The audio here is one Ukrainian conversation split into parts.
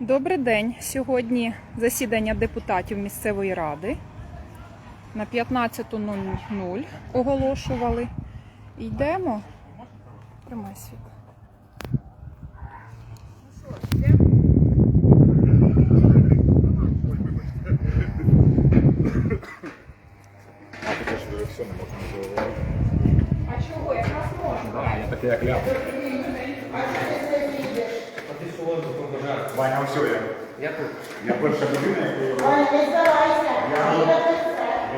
Добрий день. Сьогодні засідання депутатів місцевої ради на 15.00 оголошували. Йдемо. Тримай світло. А таке ж все не можна говорити. А чого? Якраз можна. Да, я таке як ляп. Ваня, все, я. Я тут. Я перша людина, яку я Я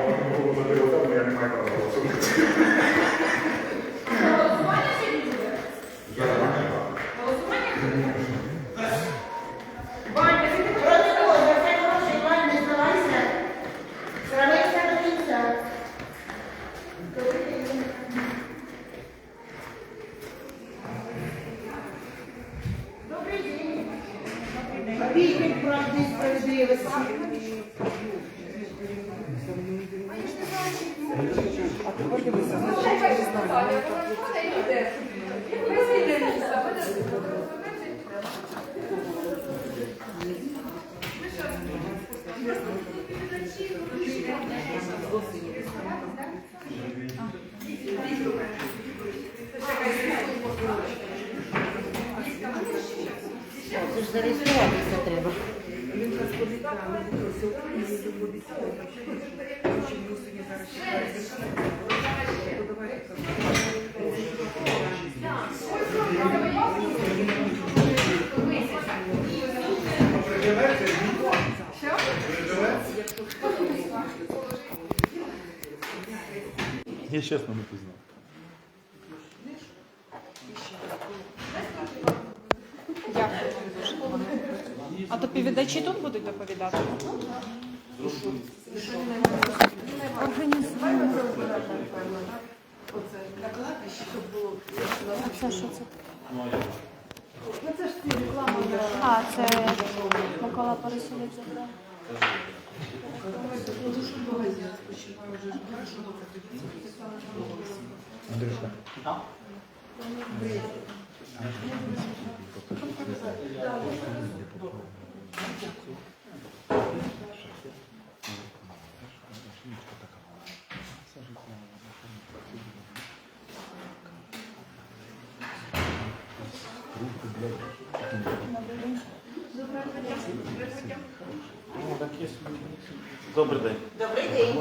одну голову задаю тому я не маю права голосувати. Я не маю права. Вітник правди і справедливості. Це ж зареєструватися треба. Я чесно не пізнав. Дякую вам дуже. А доповідачі тут будуть доповідати? А це що це? А, це Микола Борисович забрав. Андрюшка. Добрий день. Добрий день.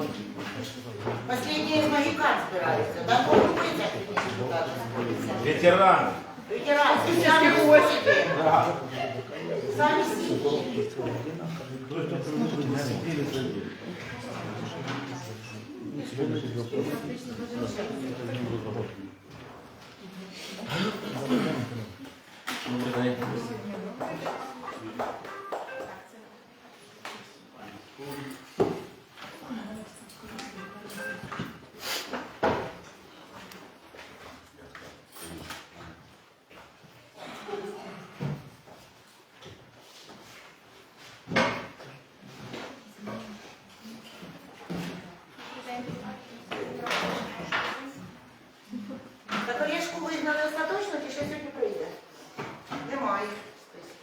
Последний магікан збирається. Да, ну, ви. Ветеран. Ветеран, самі гості. Самі сім'ї. Добрий день. Так Олешку вигнали остаточно, чи ще сьогодні прийде? Немає. списку.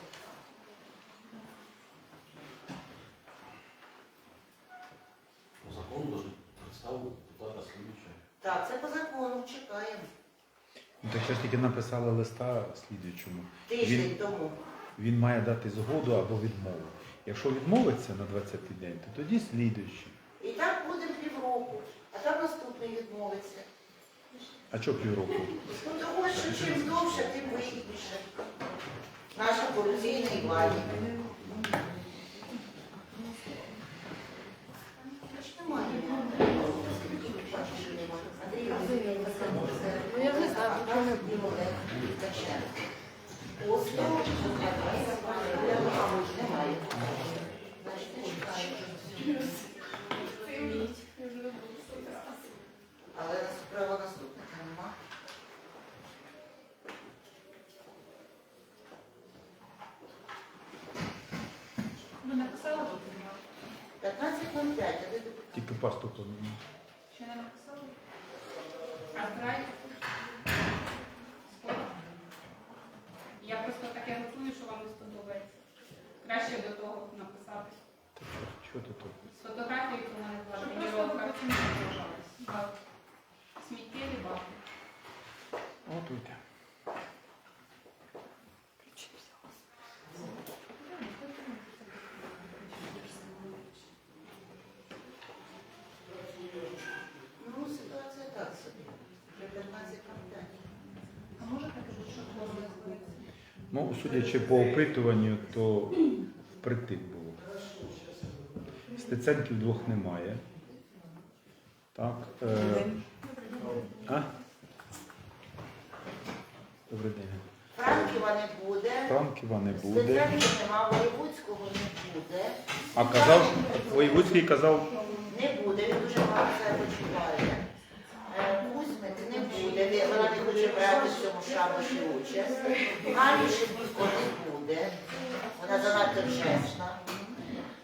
По закону должны представить депутата следующего. Так, це по закону, чекаємо. Ну, Так що ж тільки написали листа слідуючому. Тиждень Він, тому. він має дати згоду або відмову. Якщо відмовиться на 20 день, то тоді слідуючий. І так буде півроку, а там наступний відмовиться. А що півроку? Ну того, що чим довше, тим вигідніше. Наша корупційна і владі. Немає. Андрій Васильович, Ну я не знаю, що не було. Остров, немає. Значить, не чекаємо. Але справа наступника нема. Ви написали? 15.05, а ви Тільки. Ще не написали? А збираєте? Я просто таке готую, що вам не сподобається. Краще до того написати. Що ти тут? З фотографією у мене була тренування. Сміттєві баки. Готуйте. Ну, ситуація так собі. Вже 15 кандидатів. А може таке бути, що хлопець збереться? Ну, судячи по опитуванню, то впритик було. Стеценків двох немає. Так. Е... А? Добрий день. Франківа не буде. Франківа не буде. Спеціалістів нема, Воєвудського не буде. А казав, Воєвудський казав, Не буде, він дуже мало себе почуває. Е, Кузьмик не буде, він- вона не хоче брати в цьому участь. Галі не буде, вона занадто чесна.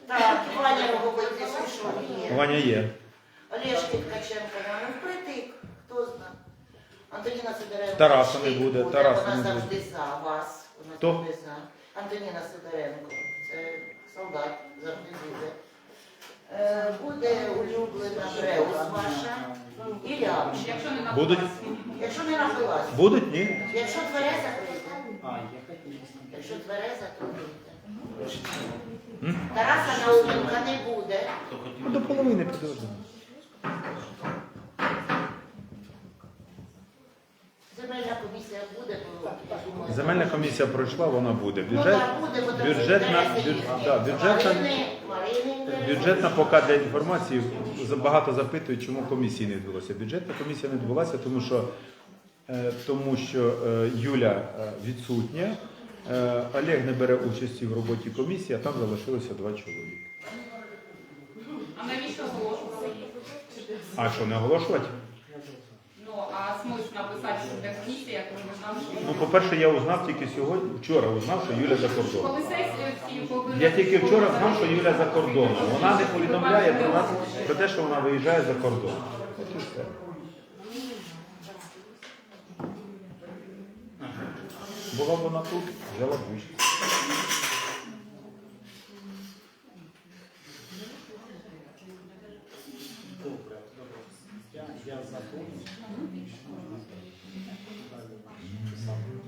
Так, Ваня Роговицький що є. Ваня є. Олешки Ткаченко, вона впритик, хто знає. Антоніна Сидоренко. Тараса не буде, Тараса вона не буде. завжди за вас. Вона Хто? завжди за. Антоніна Сидоренко, це солдат, завжди буде. Е, Буде улюблена Бреус ваша і Рябчик. Якщо не Будуть? Якщо не напилась. Будуть? Ні? Якщо твереза прийде. Якщо твереза, то прийде. Тараса Науменка не буде. Ну, до половини підожди. Земельна комісія буде, то я думаю. Земельна комісія пройшла, вона буде. Ну, Бюджет, так, буде, бо там бюджетна, да, бюджетна, Марини, Марини інтереси. бюджетна поки для інформації за- багато запитують, чому комісії не відбулося. Бюджетна комісія не відбулася, тому що, е, тому що е, Юля е, відсутня, е, Олег не бере участі в роботі комісії, а там залишилося два чоловіки. А навіщо оголошували? А що, не оголошувати? Ну, написати, що для комісії, як ми знали, що... Ну, по-перше, я узнав тільки сьогодні, вчора узнав, що Юля за кордоном. Коли сесію коли... Я тільки вчора знав, що Юля за кордоном. Вона не повідомляє про нас про те, що вона виїжджає за кордон. От і все. Була б вона тут, взяла б участь.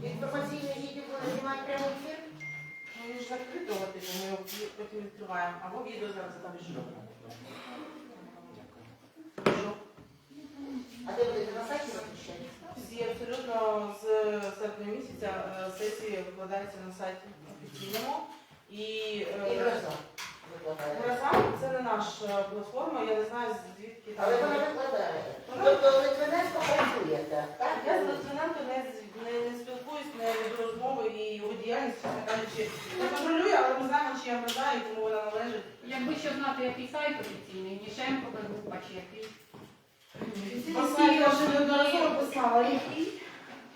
Інформаційний відділ буде знімати прямо ефір. Ну, він ж закритого, типу, ми його потім відкриваємо. Або відео зараз там що. А де будете на сайті розміщати? Всі абсолютно з серпня місяця е, сесії викладаються на сайті офіційному. І І е, разом. Гроза це не наша платформа, я не знаю звідки. Але вона викладає. Тобто Литвиненко працюєте, так? Я з Литвиненко не, не, не спілкуюсь, не веду розмови і його діяльність, чесно кажучи, не контролюю, але ми знаємо, чи я вважаю, кому вона належить. Якби ще знати, який сайт офіційний, Нішенко, група чи який. Посилаю, я вже неодноразово писала, який.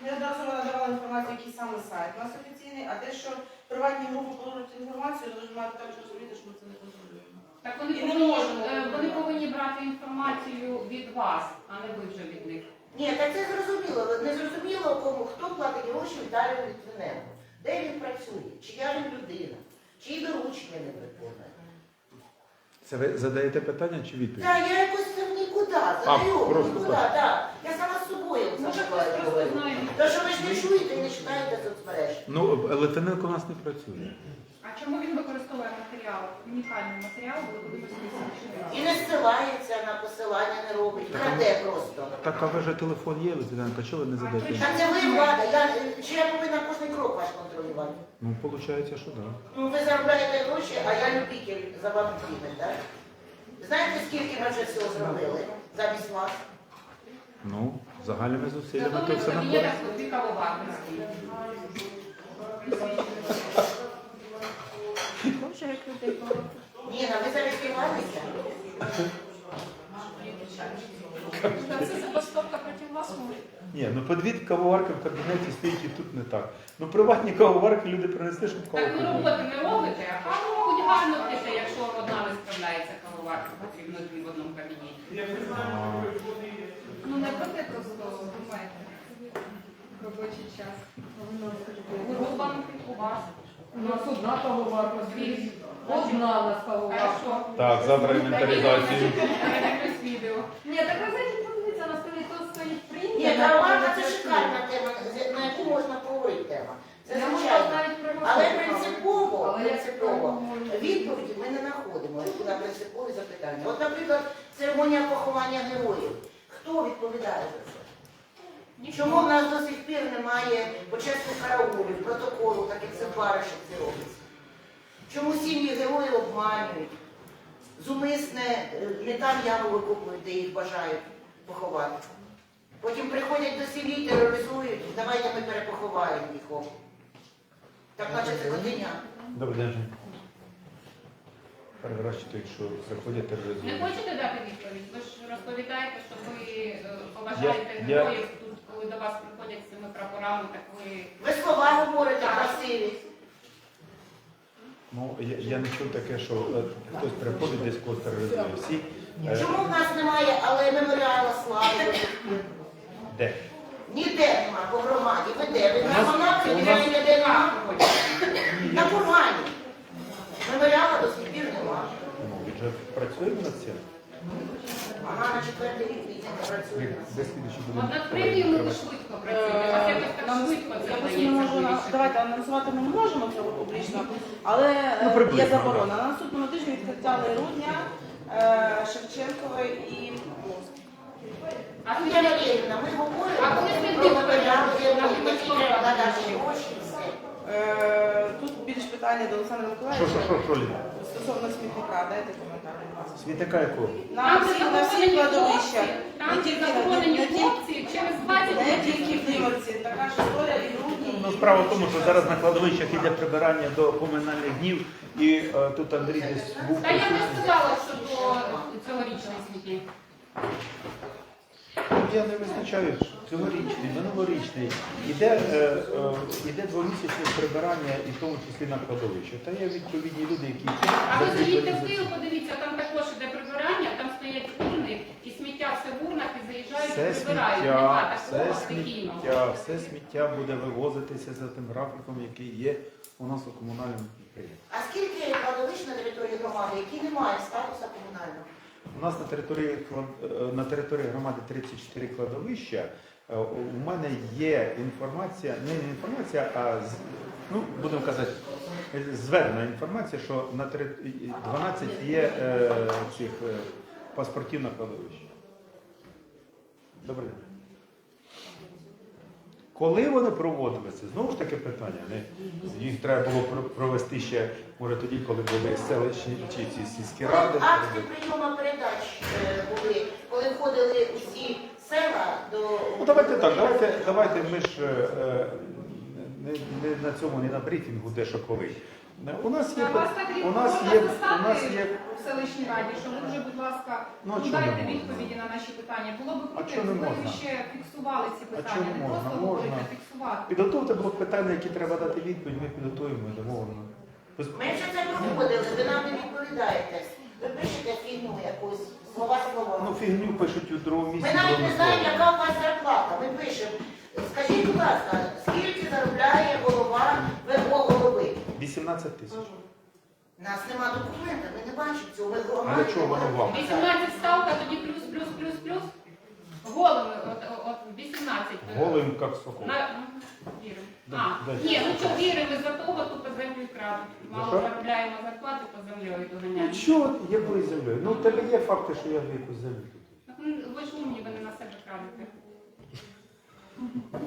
Неодноразово надавала інформацію, який саме сайт у нас офіційний, а те, що приватні групи подають інформацію, то маєте також розуміти, що ми це не контролюємо. Так вони І не повинні, можемо. е, вони повинні брати інформацію від вас, а не ви вже від них. Ні, так це зрозуміло. Не зрозуміло, кому хто платить гроші Віталію Литвиненку. Де він працює? Чия він людина? Чиї доручення не виконує? Це ви задаєте питання чи відповідь? Так, я якось це нікуди. Задаю, просто нікуди, так. так. Я сама буває просто говорю. знає. Тому що ви ж не чуєте і не читаєте соцмереж. Ну, Литвиненко у нас не працює. А чому він використовує матеріал, унікальний матеріал, коли подивимося І не ссилається на посилання, не робить. Краде просто. Так, а ви же телефон є, Литвиненко, чого ви не задаєте? Так це ви влада. Я, чи я повинна кожен крок ваш контролювати? Ну, виходить, що так. Ну, ви заробляєте гроші, а я любитель за вами бігати, так? Знаєте, скільки ми вже всього зробили замість вас? Ну, загальними зусиллями то все на кабінетах користь. дві кавоварки Боже, як людей багато. Ніна, ви зареєструвалися? Це забастовка проти вас може. Ні, ну по дві кавоварки в кабінеті стоїть і тут не так. Ну приватні кавоварки люди принесли, щоб каву Так ви роботи не робите, а каву робить гарно п'єте, якщо одна не справляється кавоварка, потрібно дві в одному кабінеті. Ну не проте просто думаєте. Робочий час. Група у вас. У нас одна кавоварка, дві. Одна у нас кавоварка. Так, завтра інвентаризацію. Ні, так ви знаєте, подивіться, на столі то стоїть принтер. Ні, кавоварка це шикарна тема, на яку можна поговорити тема. Це звичайно. Але принципово, принципово, відповіді ми не знаходимо на принципові запитання. От, наприклад, церемонія поховання героїв. Хто відповідає за це? Чому в нас до сих пір немає почесних караулів, протоколу, так як це в це робиться? Чому сім'ї героїв обманюють? Зумисне е, не там яму викопують, де їх бажають поховати. Потім приходять до сім'ї, тероризують, давайте ми перепоховаємо їх. Так наче це котиня. Добрий день, Переворачуйте, якщо приходять Не хочете дати відповідь? Ви ж розповідаєте, що ви е, поважаєте Я- я- героїв. Тут, коли до вас приходять з цими прапорами, так ви Ви слова говорите красиві. Ну, я, я не чув таке, що е, хтось приходить десь когось тероризує. Всі е, Чому в нас немає, але меморіала слави де? Ніде нема по громаді. Ви де? Ви на у ніде нас- ніде нема. На Кургані. Меморіала до сих. Ну, він же працює над цим. Вона на четвертий рік не працює. Де слідчі будемо над премією ми швидко працюємо. У вас так Нам- швидко це якось ми можемо, вирішити. давайте анонсувати ми не можемо цього публічно, але е, Ну, приблизно, є заборона. На наступному тижні відкриття Лерудня, е, Шевченкової і Моск. А Юлія Валеріївна, ми говоримо А коли про святий меморіал, Миколай? де треба надати гроші і все. Е, Тут більш питання до Олександра Що, Миколаївича що, що, що, Ліна? Стосовно смітника. Дайте коментар, будь ласка. Смітника якого? На всі, на всі кладовища. там, Не тільки, не, захоронені не, тільки- хлопці, через 20 не років. тільки в Німці. Така ж історія і в Рудні. Ну, справа в тому, що зараз на кладовищах іде прибирання до поминальних днів, і е, тут Андрій десь був. Та я не присутній. сказала, що до цьогорічний смітник. Я не визначаю цьогорічний, минулорічний. Іде, е, е, іде двомісячне прибирання, і в тому числі на кладовище. Та є відповідні люди, які А ви заїдьте в Київ, подивіться, там також іде прибирання, там стоять урни, і сміття все в урнах, і заїжджають Все і прибирають. Нема сміття, такого все стихійного. сміття, все сміття буде вивозитися за тим графіком, який є у нас у комунальному підприємстві. А скільки кладовищ на території громади, які не мають статусу комунального? У нас на території е, на території громади 34 кладовища. Е, У мене є інформація, не інформація, а ну будемо казати, зведена інформація, що на тери- 12 є е, цих паспортів на кладовищі. Добрий день. Коли вони проводилися? Знову ж таки питання. Не? Їх треба було про- провести ще, може тоді, коли були селищні чи ці сільські ради. Акти прийому передач е, були, коли входили усі села до... Ну давайте так, давайте, давайте ми ж е, е, не, не на цьому, не на брифінгу, де що коли. У нас є, у нас є, у нас є, в селищній раді, що ви вже, будь ласка, Ну, а ну, не дайте можна? відповіді на наші питання. Було б А круто, чого не якби ви можна? ще фіксували ці питання, чого не можна? просто говорити, Можна. а фіксувати. підготовте блок питань, на які треба дати відповідь, ми підготуємо і вам. Без- Ми вже це проходили, ви нам не відповідаєте. Ви пишете фігню якусь, слова слова. Ну фігню пишуть у другому місці. Ми навіть не знаємо, яка у вас зарплата. Ми пишемо. Скажіть, будь ласка, скільки заробляє голова ВО голови? 18 тисяч. Нас нема документів, ми не бачимо цього. Ми А громаді чого воно вам? 18 ставка, тоді плюс, плюс, плюс, плюс. Голови, от, от 18. Голим, як сокол. На, ну, віримо. А, да. ні, ну що віримо за того, то по землю крадуть. Мало що? заробляємо зарплати, по землею Ну доганяємо. чого, якою землею? Ну в тебе є факти, що я в якусь землю. Так, ну, Ви ж умні, ви не на себе крадете.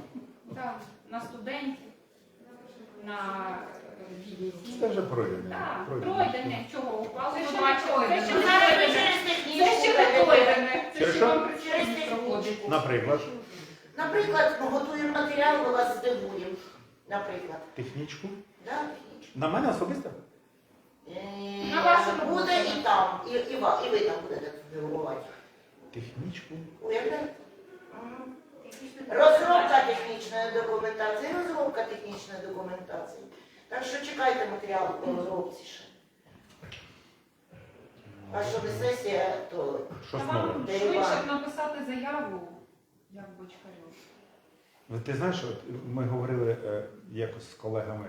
Так, на студентів, на е. Це вже пройдено. Так, пройдене. Чого упало? Це ще не пройдене. Це ще не пройдене. Це ще вам Через проходить. Наприклад, Наприклад, ми готуємо матеріал, ми вас здивуємо. Наприклад. технічку. Да? На мене особисто? Е, На вашому Буде і там, і, і, ва- і ви там будете здивувати. Технічку. Уявляєте? Мгм. Розробка технічної документації, розробка технічної документації. Так що чекайте матеріал по розробці ще. А що не сесія, то Що Та знову? вам Де швидше Іван? написати заяву, як бочкарю. Ви- Ти знаєш, от ми говорили е, якось з колегами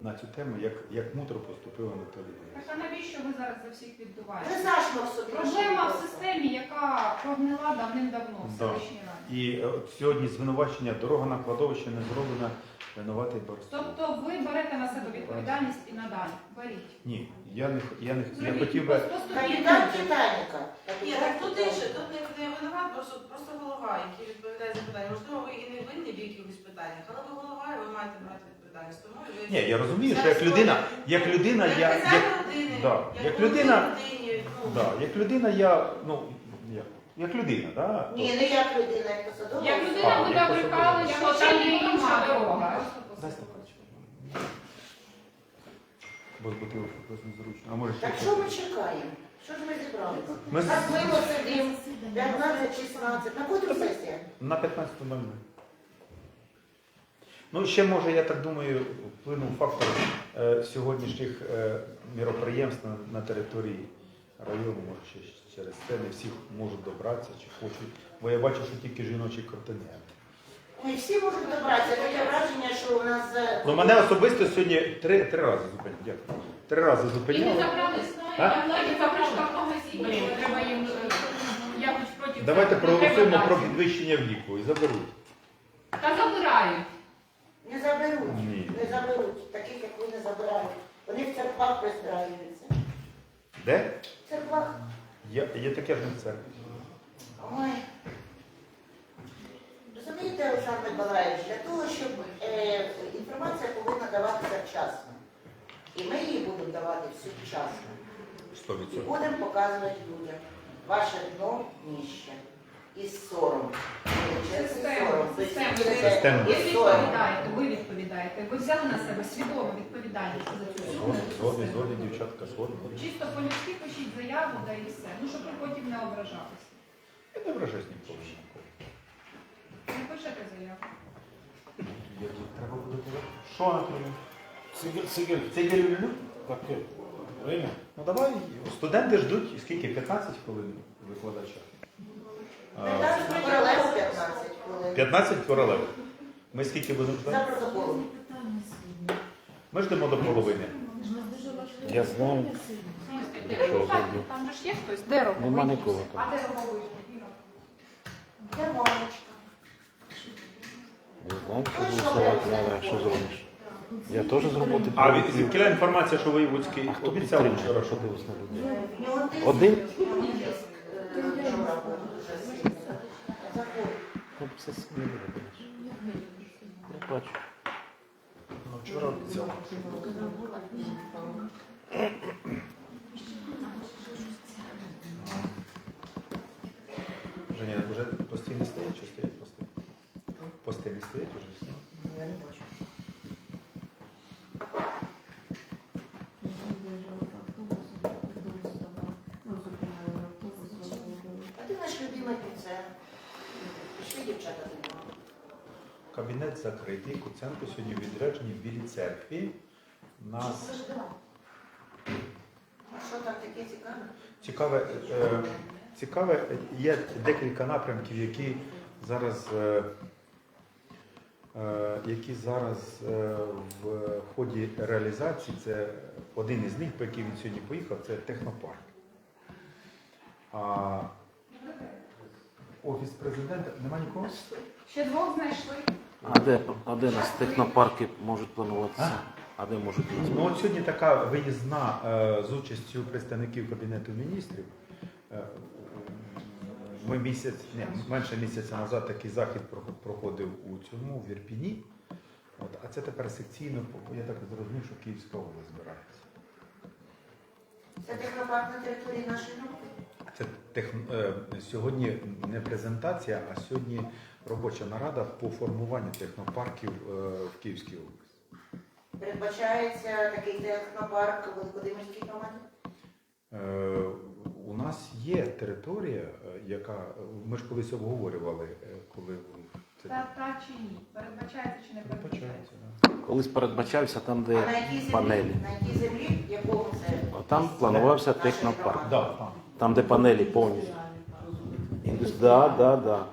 на цю тему, як, як мудро поступив Анатолій. Так а навіщо ви зараз за всіх віддуваєте? Проблема в системі, яка прогнила давним-давно в Да. селищній раді. І е, от сьогодні звинувачення дорога на кладовище не зроблена, винуватий борців. Тобто ви берете на себе відповідальність і надалі. Беріть. Ні, я не я не я хотів би. Просто Капітан Титаніка. Ні, так тут інше, тут не, не винуват, просто, просто голова, який відповідає за питання. Можливо, ви і не винні в якихось питаннях, але ви голова, і ви маєте брати відповідальність. Тому ви... Ні, я розумію, що як людина, як людина, я Як як, родини, да, як людина, людині, ну, да, як людина, я ну як, як людина, да? Ні, не як людина, як посадова. Як людина як брехали, що там є інша дорога. Дай стаканчик. Бо з бутилки якось незручно. А може ще Так що ми чекаємо? Що ж ми зібралися? Ми з- Так ми сидимо 15-16. На котру сесія? на 15 момент. Ну, ще може, я так думаю, вплинув фактор е, сьогоднішніх е, міроприємств на, на території району, може ще через це не всі можуть добратися чи хочуть. Бо я бачу, що тільки жіночий континент. Ми всі можемо добратися. Таке враження, що у нас... е, Ну, мене особисто сьогодні три, три рази зупиняли. Дякую. Три рази І не зупиняли. забрали А? я навіть в магазині, треба їм е, якось проти Давайте. Проголосуємо про підвищення віку і заберуть. Та забирають. Не заберуть. Ні. Не заберуть. Таких, як ви не забирають. Вони в церквах пристраюються. Де? В церквах. Я, є таке в церкві. Ой. Розумієте, Олександр Миколаївич, для того, щоб е, інформація повинна даватися вчасно. І ми її будемо давати всю вчасно. І відсотків. будемо показувати людям ваше дно нижче. І сором. Величезний Система, сором. Ви система. Система. Ви із сором. відповідаєте, ви відповідаєте. Ви взяли на себе свідому відповідальність за цю суму. Згодні, згодні, згодні, дівчатка, згодні. Чисто по-людськи пишіть заяву, да і все. Ну, щоб ви потім не ображалися. Я не вражаюсь ніколи. Не пишете заяву. Треба буде казати. Що, Анатолій? Цигель, цигель, люблю? таке время. Ну давай, студенти ждуть, скільки? 15 хвилин викладача? А, 15 королев 15 хвилин. 15 королев. Ми скільки будемо За протоколом. Ми ждемо до половини. Я знаю. Там же ж є хтось, де роговий? Нема нікого там. А де роговий? Де мамочка? Не знаю, що голосувати треба, що зробиш. Я теж з роботи А від звідкіля інформація, що Воєвудський А хто обіцяв підтримує, вчора, що що дивись на людей? Тиск. Один? В нього тиск, е, на роботу дуже сильно. Заходь. Ну, Це сміло робиш. Я бачу. Ну, вчора обіцяла. Женя, вже постійно стоїть стоять чи стоять постійно? Постійно не стоять уже? Я не бачу. А ти наш любимий піцер. Пішли, дівчата, до нього. Закритий. Куценко сьогодні відряджені в Білій церкві. Нас що там таке цікаве? цікаве, е, цікаве, є декілька напрямків, які зараз, е, е, які зараз е, в ході реалізації. Це один із них, по який він сьогодні поїхав, це технопарк. А офіс президента нема нікого? Ще двох знайшли. А де, а де нас технопарки можуть плануватися? А де можуть нас? Ну от сьогодні така виїзна е, з участю представників Кабінету міністрів. Е, Ми місяць, ні, менше місяця назад такий захід про- проходив у цьому в Ірпіні. От, а це тепер секційно, я так зрозумів, що Київська область збирається. Це технопарк на території нашої групи. Це тех, е, сьогодні не презентація, а сьогодні робоча нарада по формуванню технопарків е, в Київській області. Передбачається такий технопарк у Володимирській громаді. Е, У нас є територія, яка ми ж колись обговорювали, коли Та, та чи ні? Передбачається чи не передбачається? Колись передбачався там, А на де якій землі? панелі. На якій землі? В якому це? А там планувався технопарк. Да, там. Там, де панелі повністю. Індус... Да, да, да.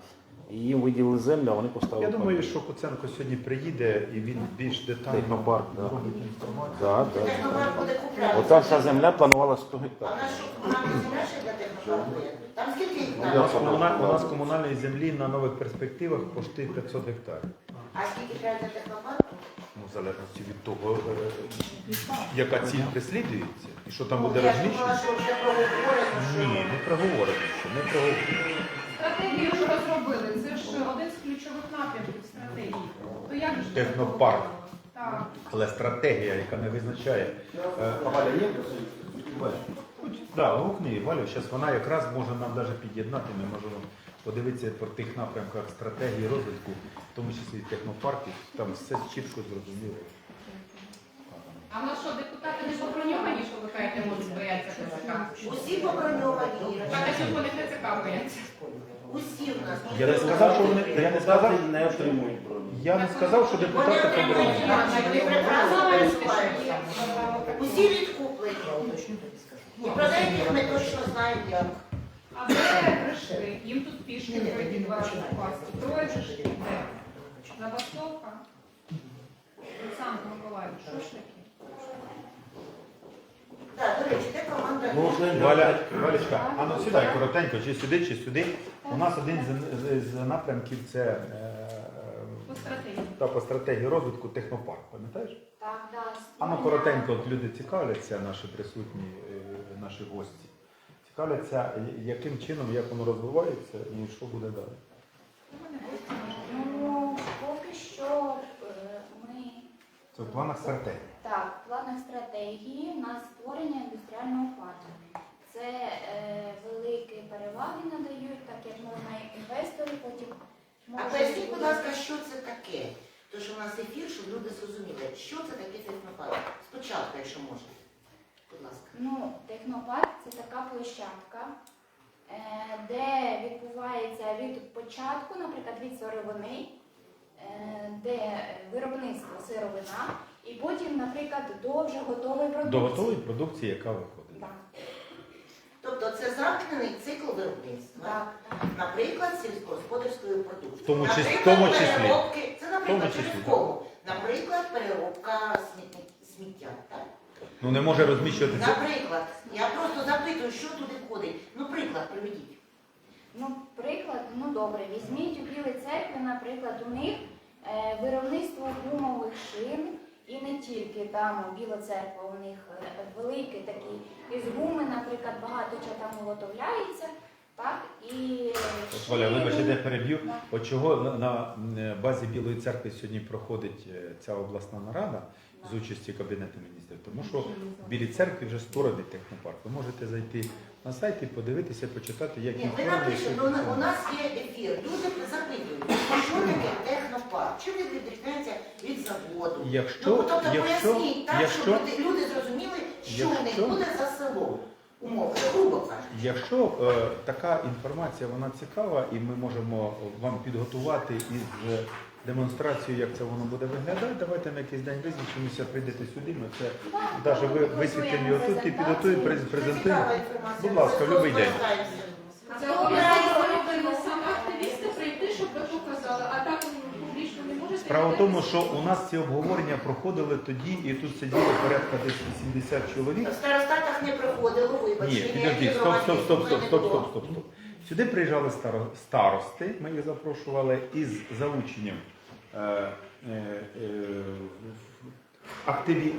І їм виділили землю, а вони поставили. Я думаю, парк. що Куценко сьогодні приїде і він більш детально Технопарк, да. інформацію. Да, да. Технопарк буде купляти. Ота вся земля планувала 100 А гектарів. в нас земля ще для технопарку є? Там скільки У гектарів? нас, комуна- у нас комунальної землі на нових перспективах почти 500 гектарів. А скільки треба для технопарку? Ну, в залежності від того, е, яка ціль преслідується і що там буде Ну, Я ж думала, розміщено. що вже проговорено, що... Ні, не проговорено, що не проговорено. Стратегію ж розробили. Це ж один з ключових напрямків стратегії. То як же Технопарк. Так. Але стратегія, яка не визначає. Е, А Валя є? Так, гукни Валю, зараз вона якраз може нам навіть під'єднати, ми можемо подивитися по тих напрямках стратегії розвитку, в тому числі технопарків, там все чітко зрозуміло. А в нас що, депутати не поброньовані, що ви кажете, можуть бояться ТЦК? Усі поброньовані. Так, а чому вони ТЦК бояться? Усі в нас. Я не сказав, що вони я не сказав, Депутати не отримують броню. я не сказав, що Вони депутати отримують побороні. гроші, вони прекрасно пересуваються. Усі відкуплені. І про деяких ми точно знаємо як. А де прийшли? Їм тут пішки пройти два рази впасти. Троє же ж де? Забастовка? Олександр Миколаївич, що ж таке? Так, до речі, де команда? Можна Валя, Валечка, а ну сідай коротенько, чи сюди, чи сюди. У нас один з, з- з напрямків це е, По стратегії. та по стратегії розвитку технопарк, пам'ятаєш? Так, да. А ну коротенько, от люди цікавляться, наші присутні, е, наші гості. Цікавляться, я- яким чином, як воно розвивається і що буде далі. Ну, поки що е, ми Це в планах стратегії. так, в планах стратегії на створення індустріального парку. Це е, великі переваги надають, так як можна інвестори потім А можуть поясніть, будь ласка, що це таке? Тому що у нас ефір, щоб люди зрозуміли, що це таке технопарк. Спочатку, якщо можна. Будь ласка. Ну, технопарк це така площадка, е, де відбувається від початку, наприклад, від сировини, е, де виробництво сировина, і потім, наприклад, до вже готової продукції. До готової продукції, яка виходить. Тобто це замкнений цикл виробництва. так. Наприклад, сільськогосподарської продукції. В тому числі- в Наприклад, тому числі. переробки. Це, В наприклад, тому числі, через кого? Наприклад, переробка сміття. Так? Ну не може розміщуватися. Наприклад, я просто запитую, що туди входить. Ну, приклад приведіть. Ну, приклад, ну добре, візьміть у Білій церкві, наприклад, у них е, виробництво гумових шин, і не тільки там Біла церква, у них е, великий такий із гуми, наприклад, багато чого там виготовляється, так, і От, Валя, вибачте, де переб'ю. Да. От чого на, на е, базі Білої церкви сьогодні проходить е, ця обласна нарада з участі Кабінету міністрів? Тому що в Білій церкві вже створений технопарк. Ви можете зайти на сайт і подивитися, почитати, як Ні, ви напишете, що ну, це. у нас є ефір. Люди запитують, що таке технопарк? Чим він відрізняється від заводу? Якщо, ну, тобто якщо, поясніть так, якщо, щоб люди, люди зрозуміли, що в них буде за село. Умови, грубо кажучи. Якщо е, така інформація вона цікава, і ми можемо вам підготувати із е, демонстрацією, як це воно буде виглядати, давайте на якийсь день визначимося, прийдете сюди. Ми це навіть ви висвітлені отут і підготуємо, презентуємо. Будь ласка, в будь-який день. Це саме активісти прийти, щоб ви показали, а так публічно не можете. Справа в тому, що у нас ці обговорення проходили тоді, і тут сиділо порядка десь 80 чоловік. В старостатах не проходило, вибачте. Ні, підожди, стоп, стоп, стоп, стоп, стоп, стоп, стоп, стоп. Сюди приїжджали старо- старости, ми їх запрошували із залученням е, е, е,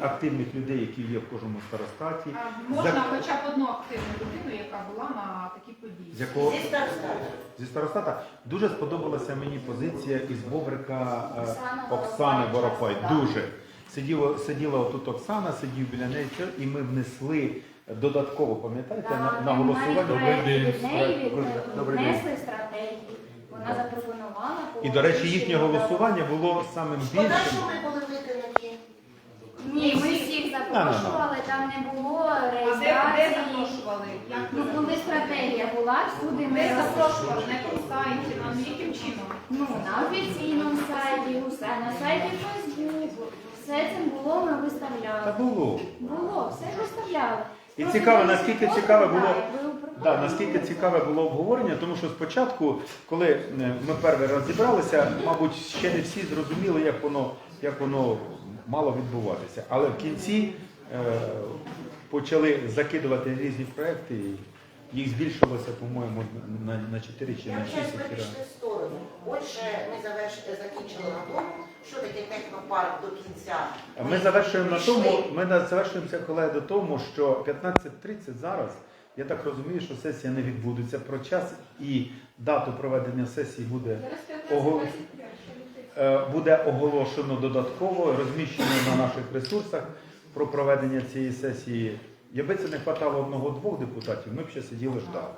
активних людей, які є в кожному старостаті. А можна За- хоча б одну активну людину, яка була на такій події. З якого Зі старостатів. зі старостата дуже сподобалася мені позиція із Бобрика Оксана Оксани Воропай, Воропай. Дуже сиділа, сиділа отут Оксана, сидів біля неї, і ми внесли додатково, пам'ятаєте, на, на голосування. Добрий день. Внесли стратегію. Вона запропонувала. І, до речі, їхнє голосування було самим Шкода, більшим. що ми були виконані. Ні, ми всіх запрошували, там не було А де, де реєстрації. запрошували? Як Ну, коли стратегія була, всюди ми Де запрошували. На якому сайті? На яким чином? Ну, на офіційному сайті, усе, на сайті Фейсбук. Все це було, ми Та виставляли. було. Було, все виставляли. І цікаво, наскільки да, було- Да, наскільки цікаве було обговорення, тому що спочатку, коли е, ми перший раз зібралися, мабуть, ще не всі зрозуміли, як воно, як воно мало відбуватися. Але в кінці е, почали закидувати різні проекти, і їх збільшилося, по-моєму, на, на 4 чи на б 6 зараз разів. Отже, ми закінчили тому, що таке технопарк до кінця. Ми завершуємо на тому, ми на- завершуємося, колеги, до тому, що 15.30 зараз, я так розумію, що сесія не відбудеться. Про час і дату проведення сесії буде, Зараз Ого. 15-21 е, буде оголошено додатково, розміщено на наших ресурсах про проведення цієї сесії. Якби це не хватало одного-двох депутатів, ми б ще сиділи ждали.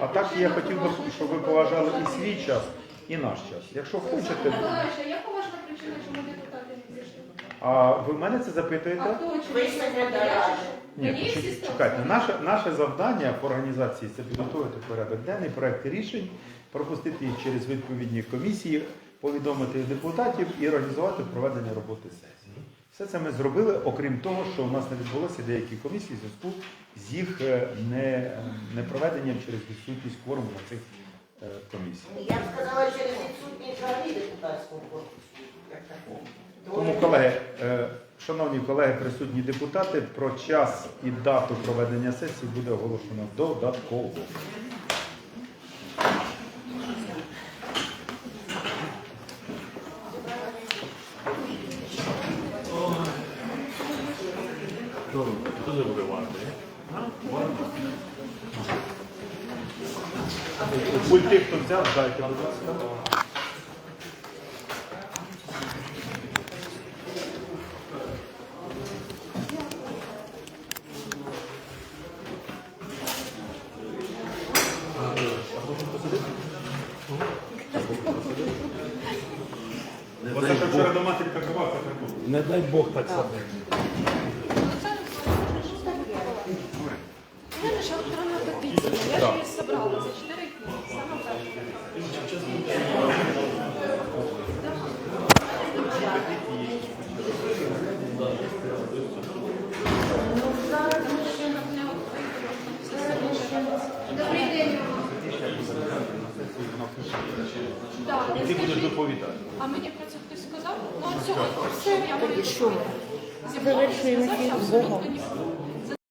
А А так я хотів би, щоб ви поважали і свій час, і наш час. Якщо хочете, Миколаївич, а причина, чому депутати не прийшли? а ви в мене це А запитуєте? хто Ви секретаря. Ні, чекайте. Наше, наше завдання по організації це підготувати порядок денний, проекти рішень, пропустити їх через відповідні комісії, повідомити депутатів і організувати проведення роботи сесії. Все це ми зробили, окрім того, що у нас не відбулося деякі комісії в зв'язку з їх е, не, непроведенням через відсутність кворуму на цих е, комісій. Я б сказала, через відсутність взагалі депутатського корпусу. Як такого. Тому, колеги, е, шановні колеги, присутні депутати, про час і дату проведення сесії буде оголошено додатково. Дуже буде важко. Пульти, хто взяв, дайте, будь ласка. Не дай Бог так само.